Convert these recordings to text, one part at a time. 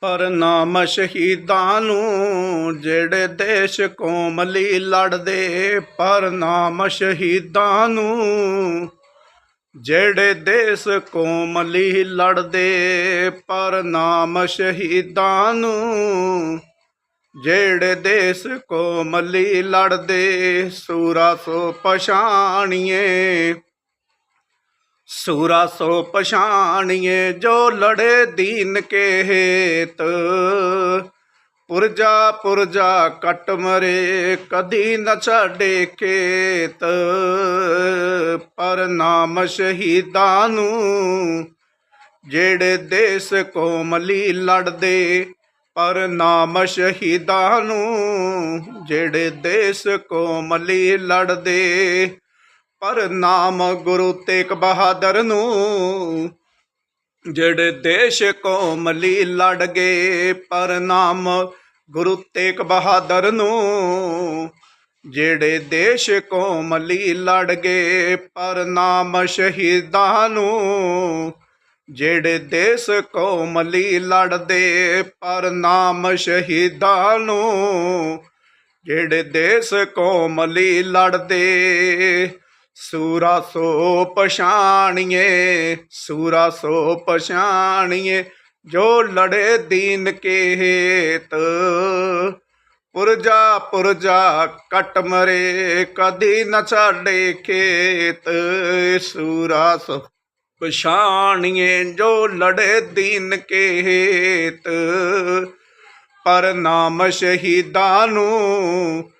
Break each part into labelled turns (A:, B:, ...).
A: ਪਰ ਨਾਮ ਸ਼ਹੀਦਾਂ ਨੂੰ ਜਿਹੜੇ ਦੇਸ਼ ਕੌਮ ਲਈ ਲੜਦੇ, ਪਰ ਨਾਮ ਸ਼ਹੀਦਾਂ ਨੂੰ ਜਿਹੜੇ ਦੇਸ਼ ਕੌਮ ਲਈ ਲੜਦੇ, ਪਰ ਨਾਮ ਸ਼ਹੀਦਾਂ ਨੂੰ ਜਿਹੜੇ ਦੇਸ਼ ਕੌਮ ਲਈ ਲੜਦੇ, ਸੂਰਾ ਸੋ ਪਛਾਣੀਏ। ਸੂਰਾ ਸੋ ਪਛਾਣੀਏ ਜੋ ਲੜੇ ਦੀਨ ਕੇ ਹੇਤ। ਪੁਰਜਾ ਪੁਰਜਾ ਕਟ ਮਰੇ, ਕਦੀ ਨ ਛਾੜੇ ਖੇਤ। ਪਰ ਨਾਮ ਸ਼ਹੀਦਾਂ ਨੂੰ ਜਿਹੜੇ ਦੇਸ਼ ਕੋਮਲੀ ਲੜਦੇ, ਪਰ ਨਾਮ ਸ਼ਹੀਦਾਂ ਨੂੰ ਜਿਹੜੇ ਦੇਸ਼ ਕੋਮਲੀ ਲੜਦੇ। ਪਰ ਨਾਮ ਗੁਰੂ ਤੇਗ ਬਹਾਦਰ ਨੂੰ ਜਿਹੜੇ ਦੇਸ਼ ਕੋਮਲੀ ਲਈ ਲੜ ਗਏ, ਪਰ ਨਾਮ ਗੁਰੂ ਤੇਗ ਬਹਾਦਰ ਨੂੰ ਜਿਹੜੇ ਦੇਸ਼ ਕੋਮਲੀ ਲੜ ਗਏ, ਪਰ ਨਾਮ ਸ਼ਹੀਦਾਂ ਨੂੰ ਜਿਹੜੇ ਦੇਸ਼ ਕੋਮਲੀ ਲੜਦੇ, ਪਰ ਨਾਮ ਸ਼ਹੀਦਾਂ ਨੂੰ ਜਿਹੜੇ ਦੇਸ਼ ਕੋਮਲੀ ਲੜਦੇ। ਸੂਰਾ ਸੋ ਪਛਾਣੀਏ, ਸੂਰਾ ਸੋ ਪਛਾਣੀਏ, ਜੋ ਲੜੇ ਦੀਨ ਕੇ ਹੇਤ ਪੁਰਜਾ ਪੁਰਜਾ ਕਟ ਮਰੇ, ਕਦੀ ਨਾ ਛਾੜੇ ਖੇਤ। ਸੂਰਾ ਸੋ ਪਛਾਣੀਏ, ਜੋ ਲੜੇ ਦੀਨ ਕੇ ਹੇਤ ਪਰ ਨਾਮ ਸ਼ਹੀਦਾਂ ਨੂੰ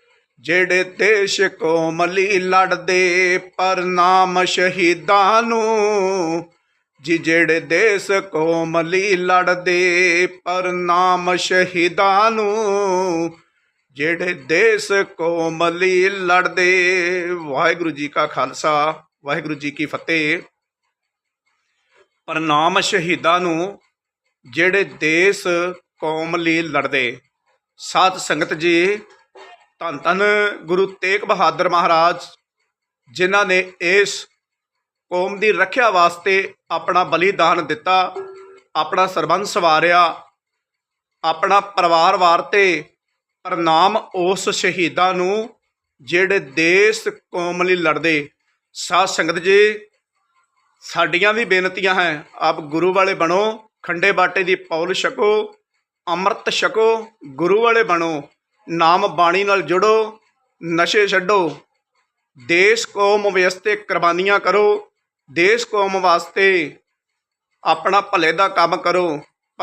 A: ਜਿਹੜੇ ਦੇਸ਼ ਕੋਮਲੀ ਲੜਦੇ ਪਰ ਨਾਮ ਸ਼ਹੀਦਾਂ ਨੂੰ, ਜੀ ਜਿਹੜੇ ਦੇਸ਼ ਕੋਮਲੀ ਲੜਦੇ ਪਰ ਨਾਮ ਸ਼ਹੀਦਾਂ ਨੂੰ, ਜਿਹੜੇ ਦੇਸ਼ ਕੋਮਲੀ ਲੜਦੇ। ਵਾਹਿਗੁਰੂ ਜੀ ਕਾ ਖਾਲਸਾ, ਵਾਹਿਗੁਰੂ ਜੀ ਕੀ ਫਤਿਹ। ਪ੍ਰਣਾਮ ਸ਼ਹੀਦਾਂ ਨੂੰ ਜਿਹੜੇ ਦੇਸ਼ ਕੌਮ ਲਈ ਲੜਦੇ। ਸਾਧ ਸੰਗਤ ਜੀ ਧੰਨ ਧੰਨ ਗੁਰੂ ਤੇਗ ਬਹਾਦਰ ਮਹਾਰਾਜ, ਜਿਨ੍ਹਾਂ ਨੇ ਇਸ ਕੌਮ ਦੀ ਰੱਖਿਆ ਵਾਸਤੇ ਆਪਣਾ ਬਲੀਦਾਨ ਦਿੱਤਾ, ਆਪਣਾ ਸਰਬੰਸ ਵਾਰਿਆ ਆਪਣਾ ਪਰਿਵਾਰ ਵਾਰਤੇ ਪ੍ਰਣਾਮ ਉਸ ਸ਼ਹੀਦਾਂ ਨੂੰ ਜਿਹੜੇ ਦੇਸ਼ ਕੌਮ ਲਈ ਲੜਦੇ। ਸਾਧ ਸੰਗਤ ਜੀ, ਸਾਡੀਆਂ ਵੀ ਬੇਨਤੀਆਂ ਹੈ, ਆਪ ਗੁਰੂ ਵਾਲੇ ਬਣੋ, ਖੰਡੇ ਬਾਟੇ ਦੀ ਪੌਲ ਛਕੋ, ਅੰਮ੍ਰਿਤ ਛਕੋ, ਗੁਰੂ ਵਾਲੇ ਬਣੋ। ਨਾਮ ਬਾਣੀ ਨਾਲ ਜੁੜੋ, ਨਸ਼ੇ ਛੱਡੋ, ਦੇਸ਼ ਕੌਮ ਵਾਸਤੇ ਕੁਰਬਾਨੀਆਂ ਕਰੋ, ਦੇਸ਼ ਕੌਮ ਵਾਸਤੇ ਆਪਣਾ ਭਲੇ ਦਾ ਕੰਮ ਕਰੋ।